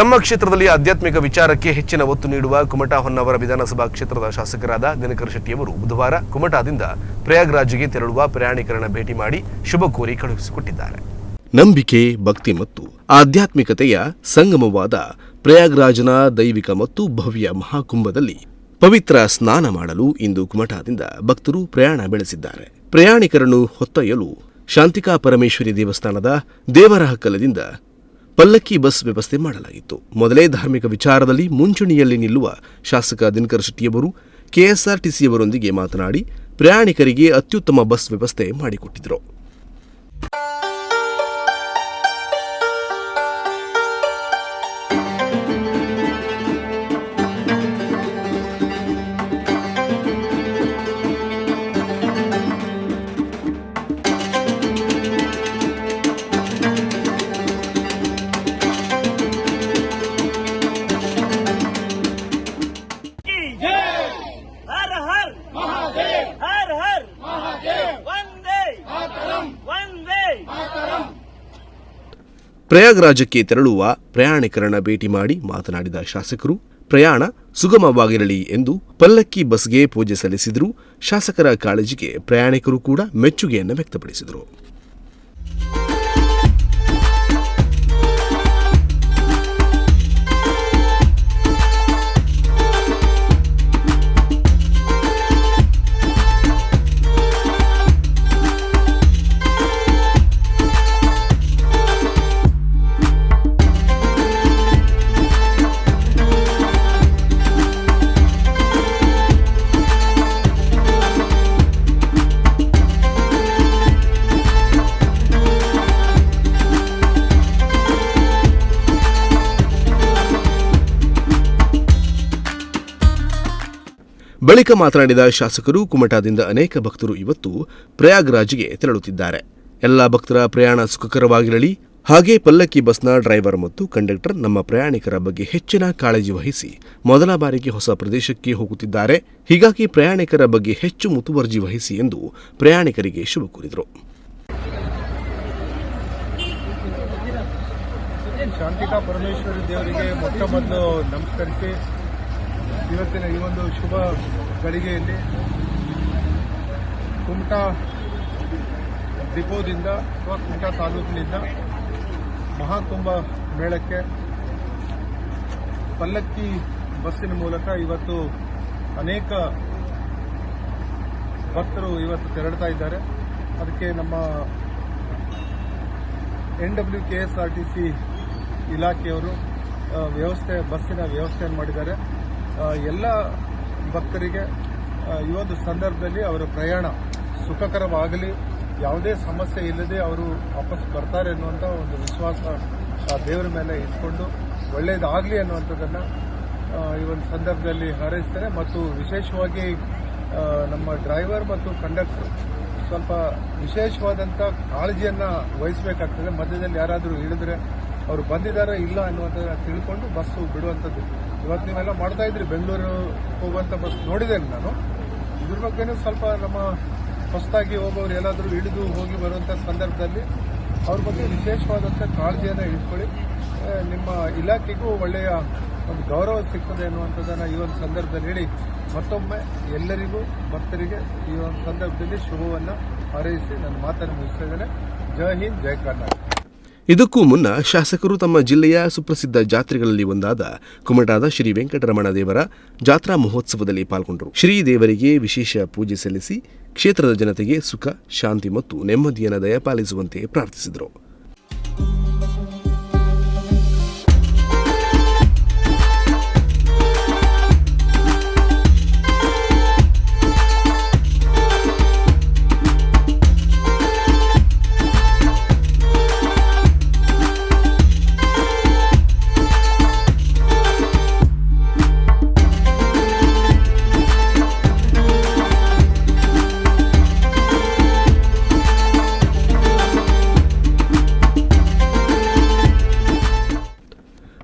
ತಮ್ಮ ಕ್ಷೇತ್ರದಲ್ಲಿ ಆಧ್ಯಾತ್ಮಿಕ ವಿಚಾರಕ್ಕೆ ಹೆಚ್ಚಿನ ಒತ್ತು ನೀಡುವ ಕುಮಟಾ ಹೊನ್ನವರ ವಿಧಾನಸಭಾ ಕ್ಷೇತ್ರದ ಶಾಸಕರಾದ ದಿನಕರ ಶೆಟ್ಟಿಯವರು ಬುಧವಾರ ಕುಮಟಾದಿಂದ ಪ್ರಯಾಗ್ರಾಜ್ಗೆ ತೆರಳುವ ಪ್ರಯಾಣಿಕರನ್ನ ಭೇಟಿ ಮಾಡಿ ಶುಭ ಕೋರಿ ಕಳುಹಿಸಿಕೊಟ್ಟಿದ್ದಾರೆ. ನಂಬಿಕೆ, ಭಕ್ತಿ ಮತ್ತು ಆಧ್ಯಾತ್ಮಿಕತೆಯ ಸಂಗಮವಾದ ಪ್ರಯಾಗ್ರಾಜ್ನ ದೈವಿಕ ಮತ್ತು ಭವ್ಯ ಮಹಾಕುಂಭದಲ್ಲಿ ಪವಿತ್ರ ಸ್ನಾನ ಮಾಡಲು ಇಂದು ಕುಮಟಾದಿಂದ ಭಕ್ತರು ಪ್ರಯಾಣ ಬೆಳೆಸಿದ್ದಾರೆ. ಪ್ರಯಾಣಿಕರನ್ನು ಹೊತ್ತೊಯ್ಯಲು ಶಾಂತಿಕಾ ಪರಮೇಶ್ವರಿ ದೇವಸ್ಥಾನದ ದೇವರಹಕ್ಕಲದಿಂದ ಪಲ್ಲಕ್ಕಿ ಬಸ್ ವ್ಯವಸ್ಥೆ ಮಾಡಲಾಗಿತ್ತು. ಮೊದಲೇ ಧಾರ್ಮಿಕ ವಿಚಾರದಲ್ಲಿ ಮುಂಚೂಣಿಯಲ್ಲಿ ನಿಲ್ಲುವ ಶಾಸಕ ದಿನಕರ ಶೆಟ್ಟಿಯವರು, ಕೆಎಸ್ಆರ್ಟಿಸಿಯವರೊಂದಿಗೆ ಮಾತನಾಡಿ, ಪ್ರಯಾಣಿಕರಿಗೆ ಅತ್ಯುತ್ತಮ ಬಸ್ ವ್ಯವಸ್ಥೆ ಮಾಡಿಕೊಟ್ಟಿದ್ದರು ಪ್ರಯಾಗ್ರಾಜಕ್ಕೆ ತೆರಳುವ ಪ್ರಯಾಣಿಕರನ್ನ ಭೇಟಿ ಮಾಡಿ ಮಾತನಾಡಿದ ಶಾಸಕರು, ಪ್ರಯಾಣ ಸುಗಮವಾಗಿರಲಿ ಎಂದು ಪಲ್ಲಕ್ಕಿ ಬಸ್ಗೆ ಪೂಜೆ ಸಲ್ಲಿಸಿದರು. ಶಾಸಕರ ಕಾಳಜಿಗೆ ಪ್ರಯಾಣಿಕರು ಕೂಡ ಮೆಚ್ಚುಗೆಯನ್ನು ವ್ಯಕ್ತಪಡಿಸಿದರು. ಬಳಿಕ ಮಾತನಾಡಿದ ಶಾಸಕರು ಕುಮಟಾದಿಂದ ಅನೇಕ ಭಕ್ತರು ಇವತ್ತು ಪ್ರಯಾಗ್ರಾಜ್ಗೆ ತೆರಳುತ್ತಿದ್ದಾರೆ. ಎಲ್ಲ ಭಕ್ತರ ಪ್ರಯಾಣ ಸುಖಕರವಾಗಿರಲಿ. ಹಾಗೆ ಪಲ್ಲಕ್ಕಿ ಬಸ್ನ ಡ್ರೈವರ್ ಮತ್ತು ಕಂಡಕ್ಟರ್ ನಮ್ಮ ಪ್ರಯಾಣಿಕರ ಬಗ್ಗೆ ಹೆಚ್ಚಿನ ಕಾಳಜಿ ವಹಿಸಿ ಮೊದಲ ಬಾರಿಗೆ ಹೊಸ ಪ್ರದೇಶಕ್ಕೆ ಹೋಗುತ್ತಿದ್ದಾರೆ. ಹೀಗಾಗಿ ಪ್ರಯಾಣಿಕರ ಬಗ್ಗೆ ಹೆಚ್ಚು ಮುತುವರ್ಜಿ ವಹಿಸಿ ಎಂದು ಪ್ರಯಾಣಿಕರಿಗೆ ಶುಭ ಕೋರಿದರು. ಶಾಂತಿಕಾ ಪರಮೇಶ್ವರಿ ದೇವರಿಗೆ ಮೊಟ್ಟ ಮೊದಲು ನಮಸ್ಕರಿಸಿ. ಇವತ್ತಿನ ಈ ಒಂದು ಶುಭ ಗಳಿಗೆಯಲ್ಲಿ ಕುಮಟಾ ಡಿಪೋದಿಂದ ಅಥವಾ ಕುಮಟಾ ತಾಲೂಕಿನಿಂದ ಮಹಾಕುಂಭ ಮೇಳಕ್ಕೆ ಪಲ್ಲಕ್ಕಿ ಬಸ್ಸಿನ ಮೂಲಕ ಇವತ್ತು ಅನೇಕ ಭಕ್ತರು ಇವತ್ತು ತೆರಳ್ತಾ ಇದ್ದಾರೆ. ಅದಕ್ಕೆ ನಮ್ಮ N W K S R T C ಇಲಾಖೆಯವರು ವ್ಯವಸ್ಥೆ, ಬಸ್ಸಿನ ವ್ಯವಸ್ಥೆಯನ್ನು ಮಾಡಿದ್ದಾರೆ. ಎಲ್ಲ ಭಕ್ತರಿಗೆ ಈ ಒಂದು ಸಂದರ್ಭದಲ್ಲಿ ಅವರ ಪ್ರಯಾಣ ಸುಖಕರವಾಗಲಿ, ಯಾವುದೇ ಸಮಸ್ಯೆ ಇಲ್ಲದೆ ಅವರು ವಾಪಸ್ ಬರ್ತಾರೆ ಅನ್ನುವಂಥ ಒಂದು ವಿಶ್ವಾಸ ಆ ದೇವರ ಮೇಲೆ ಇಟ್ಕೊಂಡು ಒಳ್ಳೆಯದಾಗಲಿ ಅನ್ನುವಂಥದ್ದನ್ನು ಈ ಒಂದು ಸಂದರ್ಭದಲ್ಲಿ ಹಾರೈಸ್ತಾರೆ. ಮತ್ತು ವಿಶೇಷವಾಗಿ ನಮ್ಮ ಡ್ರೈವರ್ ಮತ್ತು ಕಂಡಕ್ಟರ್ ಸ್ವಲ್ಪ ವಿಶೇಷವಾದಂಥ ಕಾಳಜಿಯನ್ನು ವಹಿಸಬೇಕಾಗ್ತದೆ. ಮಧ್ಯದಲ್ಲಿ ಯಾರಾದರೂ ಇಳಿದ್ರೆ ಅವರು ಬಂದಿದ್ದಾರೋ ಇಲ್ಲ ಅನ್ನುವಂಥದ್ದನ್ನು ತಿಳ್ಕೊಂಡು ಬಸ್ಸು ಬಿಡುವಂಥದ್ದು. ಇವತ್ತು ನೀವೆಲ್ಲ ಮಾಡ್ತಾ ಇದ್ರಿ, ಬೆಂಗಳೂರು ಹೋಗುವಂಥ ಬಸ್ ನೋಡಿದ್ದೇನೆ ನಾನು. ಇದ್ರ ಬಗ್ಗೆನೂ ಸ್ವಲ್ಪ ನಮ್ಮ ಹೊಸದಾಗಿ ಹೋಗೋರು ಎಲ್ಲಾದರೂ ಇಳಿದು ಹೋಗಿ ಬರುವಂಥ ಸಂದರ್ಭದಲ್ಲಿ ಅವ್ರ ಬಗ್ಗೆ ವಿಶೇಷವಾದಂಥ ಕಾಳಜಿಯನ್ನು ಇಟ್ಕೊಳ್ಳಿ. ನಿಮ್ಮ ಇಲಾಖೆಗೂ ಒಳ್ಳೆಯ ಒಂದು ಗೌರವ ಸಿಗ್ತದೆ ಅನ್ನುವಂಥದ್ದನ್ನು ಈ ಒಂದು ಸಂದರ್ಭದಲ್ಲಿ ಹೇಳಿ ಮತ್ತೊಮ್ಮೆ ಎಲ್ಲರಿಗೂ, ಭಕ್ತರಿಗೆ ಈ ಒಂದು ಸಂದರ್ಭದಲ್ಲಿ ಶುಭವನ್ನು ಹಾರೈಸಿ ನನ್ನ ಮಾತನ್ನು ಮುಗಿಸ್ತಾ ಇದ್ದೇನೆ. ಜೈ ಹಿಂದ್, ಜೈ ಕರ್ನಾಟಕ. ಇದಕ್ಕೂ ಮುನ್ನ ಶಾಸಕರು ತಮ್ಮ ಜಿಲ್ಲೆಯ ಸುಪ್ರಸಿದ್ಧ ಜಾತ್ರೆಗಳಲ್ಲಿ ಒಂದಾದ ಕುಮಟಾದ ಶ್ರೀ ವೆಂಕಟರಮಣ ದೇವರ ಜಾತ್ರಾ ಮಹೋತ್ಸವದಲ್ಲಿ ಪಾಲ್ಗೊಂಡರು. ಶ್ರೀ ದೇವರಿಗೆ ವಿಶೇಷ ಪೂಜೆ ಸಲ್ಲಿಸಿ ಕ್ಷೇತ್ರದ ಜನತೆಗೆ ಸುಖ, ಶಾಂತಿ ಮತ್ತು ನೆಮ್ಮದಿಯನ್ನು ದಯಪಾಲಿಸುವಂತೆ ಪ್ರಾರ್ಥಿಸಿದರು.